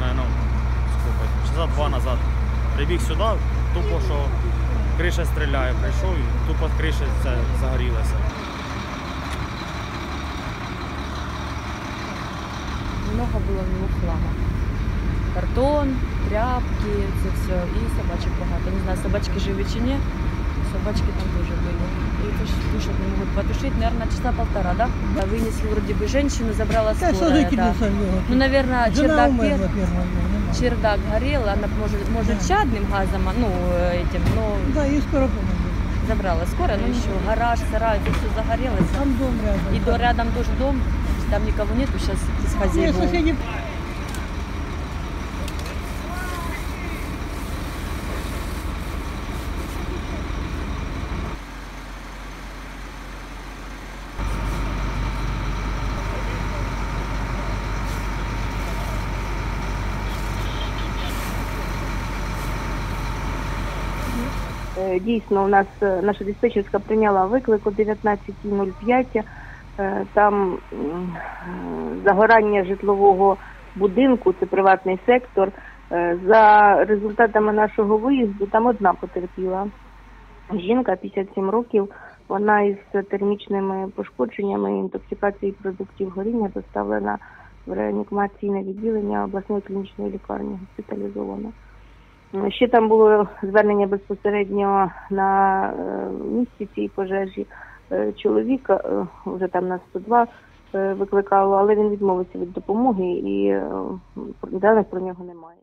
наверно, сколько, часа два назад. Прибіг сюди, тупо що криша стріляє, прийшов і тупо криша це загорілася. Много було в нього хлама. Картон, тряпки, це все. І собачок багато. Не знаю, собачки живі чи ні. Собачки там тоже тушат не могут потушить, наверное, часа полтора, да? Да, вынесли вроде бы женщину, забрала Та скорая, садики да. Ну, наверное, чердак, умерла пер- первая. чердак горел, она может, может Да. чадным газом, ну, э, этим, но Да, и скоро помогу. забрала скорая, но еще гараж, сарай, это все загорелось. Там дом рядом. И до, рядом тоже дом, там никого нету, сейчас из Нет, хозяев. соседи Дійсно, у нас е, наша диспетчерська прийняла виклик о 19.05. Е, Там е, загорання житлового будинку, це приватний сектор. Е, За результатами нашого виїзду там одна потерпіла. Жінка 57 років. Вона із термічними пошкодженнями інтоксикації продуктів горіння доставлена в реанімаційне відділення обласної клінічної лікарні, госпіталізована. Е, Ще там було звернення безпосередньо на е, місці цієї пожежі. Е, Чоловіка вже там на 102 е, викликало, але він відмовився від допомоги і даних про нього немає.